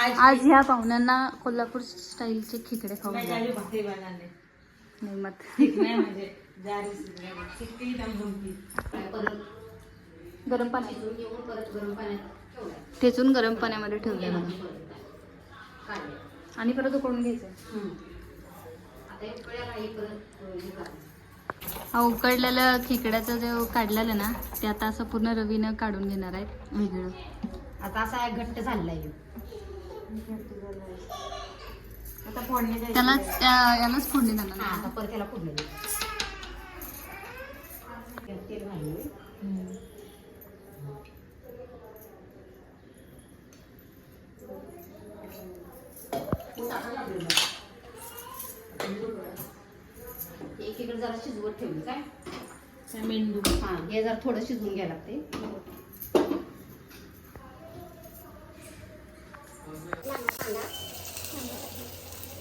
आज ह्या पाहुण्यांना कोल्हापूर स्टाईलचे खिचडे खाऊ मैं घालणार. जारी भाकरी बनाने नाही मत सीखना है मुझे जारी सीखना सीखती ही दम घूमती गरम पाण्यात. ठेचून गरम पाण्यामध्ये ठेवले बघा आणि परत उकळून घ्यायचं. हा उकडलेलं खेकड्याचं जे काढलेलं ना ते आता असं पूर्ण रवीनं काढून घेणार आहेत वेगळं. आता असा घट्ट झालेला आहे. आता फोडणी द्यायची त्यालाच त्या- यालाच फोडणी हा देणार आता परत त्याला फोडलं दे. तेल घालू एकीकडे जरा शिजवत ठेवली काय? मेंदू. हा हे जरा थोडं शिजवून घ्यायला लागते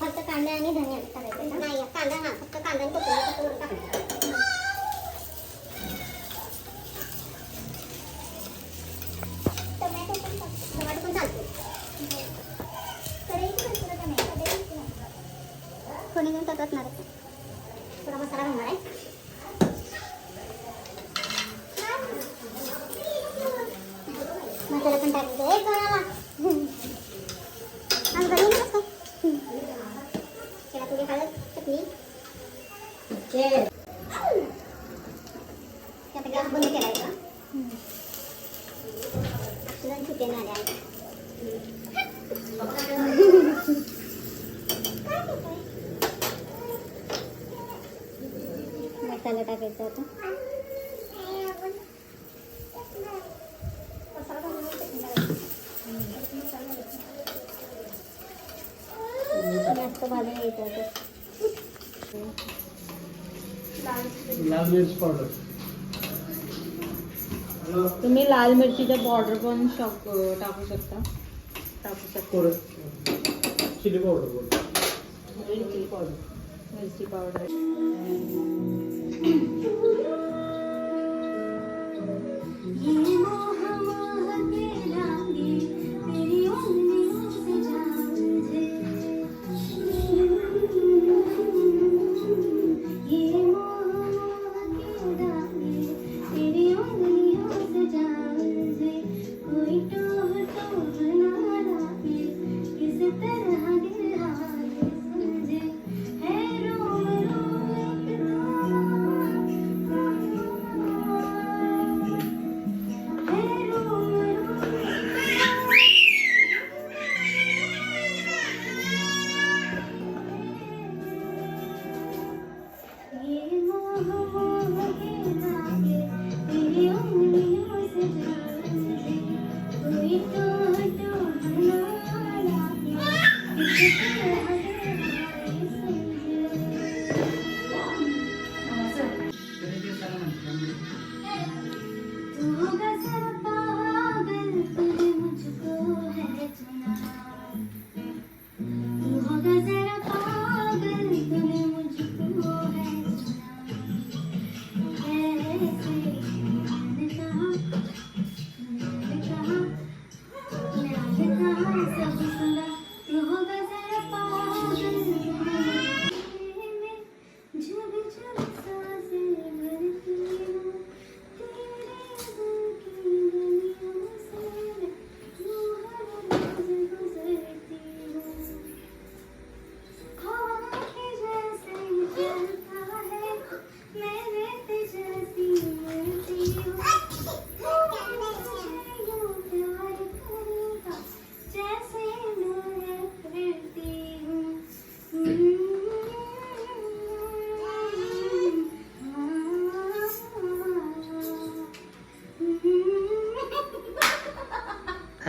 फक्त कांदा आणि धनिया टाकायचं नाही कांदा हा फक्त कांदा आणि कोथिंबीर फक्त वरून टाकायचं टोमॅटो पण टाक- टोमॅटो पण चालतो कढईत पण थोडं टोमॅटो, कढईत पण. फोडणी देऊन टाकत नाही थोडा मसाला घालणार आहे मसाला पण टाकायचा एक गळाला आज घरी येणार का त्याला थोडी हळद चटणी त्यात गॅस बंद केलाय का ऑक्सिजन सुटे नाही आले मसाला टाकायचा आता. जास्त भाजून घ्यायचं होतं लाल मिर्च पावडर तुम्ही लाल मिरचीचा पावडर पण शॉक टाकू शकता. टाकू शकता. थोडं चिली पावडर. बोल मिरची पावडर मिरची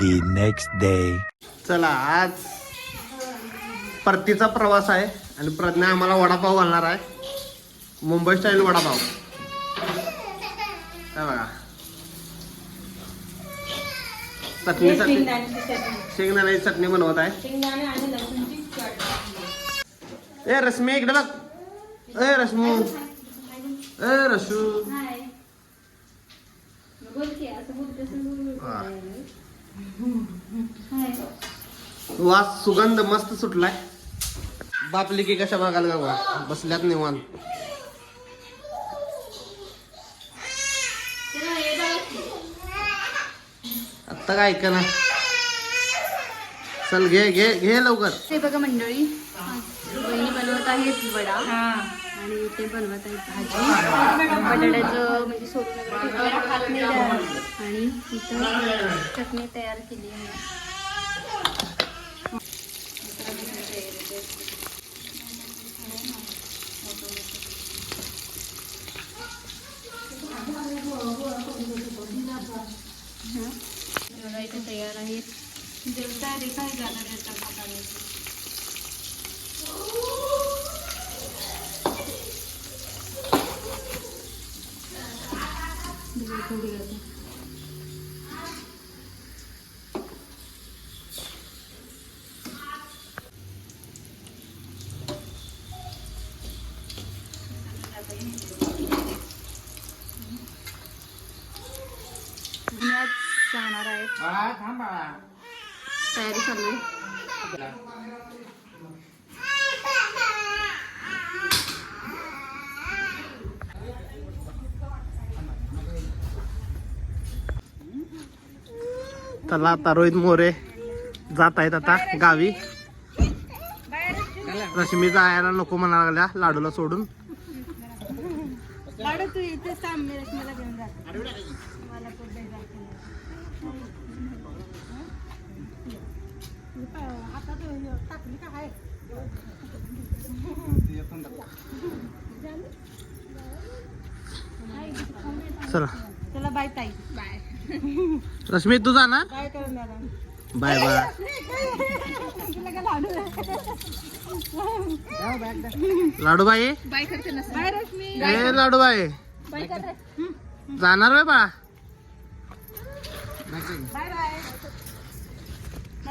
The next day. चला आज परतीचा प्रवास आहे आणि प्रज्ञा आम्हाला वडापाव घालणार आहे. मुंबई स्टाईल वडापाव. काय बघा. चटणी चटणी. शेंगदाण्याची चटणी बनवत आहे शेंगदाणे आणि लसूणची चटणी ए रश्मी इकडे बघ. ए रश्मू. ए रशू. वास सुगंध मस्त सुटलाय. बापली की कशा बघायला बघा बसल्यात की. आत्ता काय ऐका ना चल घे घे घे लवकर. बघा मंडळी बहिणी बनवत आहेत वडा. हा. आणि ते बनवत आहेत भाजी. बटाट्याचं म्हणजे त्या. आणि इथं चटणी तयार केली आहे. तयार आहेत जेवता देखा जाणार बिलकुल पुण्यात जाणार आहे तयारी चालू आहे. चला आता रोहित मोरे जात आहेत आता गावी. रश्मी जायला नको म्हणायला लागल्या लाडूला सोडून. लाडू रश्मी तू जा ना. Bye bye. लाडू लाडूबाई. बाय करते ना बाय रश्मी. ए लाडूबाई. जाणार बाय बाळा bye bye bye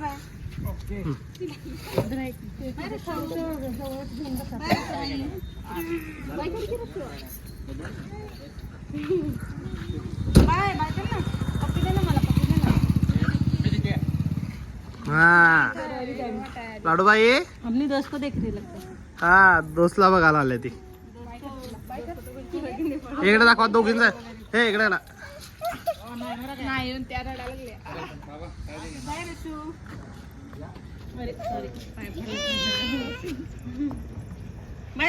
bye bye bye कर ना पप्पी दे ना मला पप्पी दे ना हा. लाडूबाई? अपनी दोस्त को देख रही लगता. हा दोस्तला बघायला आले ती. इकडे दाखवा दोघींचा. हे इकडे ना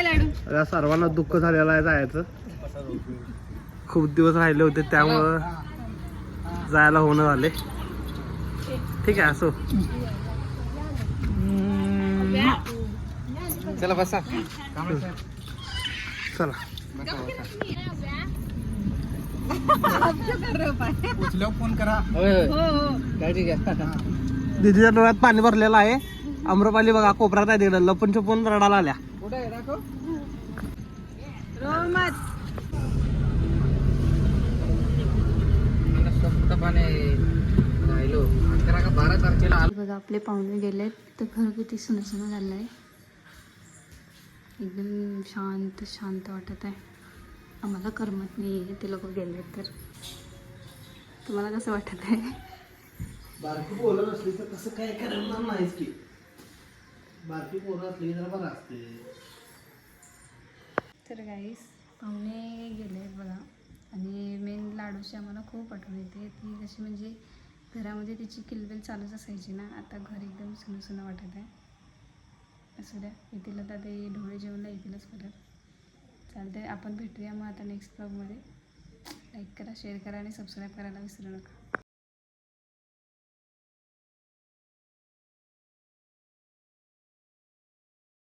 लाडू. सर्वांना दुःख झालेलं आहे जायचं. खूप दिवस राहिले होते त्यामुळं जायला होणं झाले. ठीक आहे असो. चला बसा. चला. फोन करा. हो हो. काय ठीक आहे? दीदीच्या डोळ्यात पाणी भरलेलं आहे. अम्रपाली बघा कोपऱ्यात आहे तिकडे. लपून छपून रडायला आल्या. कुठे आहे दाखव रोमत पाणी राहिलो अकरा का बारा तारखेला आलो. बघा आपले पाहुणे गेलेत. तर घर किती सुनसुन झालं आहे एकदम शांत शांत वाटत आहे. आम्हाला करमत नाही आहे ते लोक गेले तर. तुम्हाला कसं वाटत आहे? बारकी पोरं असली तर कसं काय करणार नाहीच की. बारकी पोरं असली तर बरं असते तर गाईस पाहुणे गेले आहेत बघा. आणि मेन लाडूची आम्हाला खूप आठवण येते. ती कशी म्हणजे घरामध्ये तिची किलबिल चालूच असायची ना आता घर एकदम सुनसुनं वाटत आहे. असू द्या येतील आता ते ढोळे जेवणला येतीलच परत. चालते आपण भेटूया मग आता नेक्स्ट ब्लॉगमध्ये लाईक करा शेअर करा आणि सबस्क्राईब करायला विसरू नका.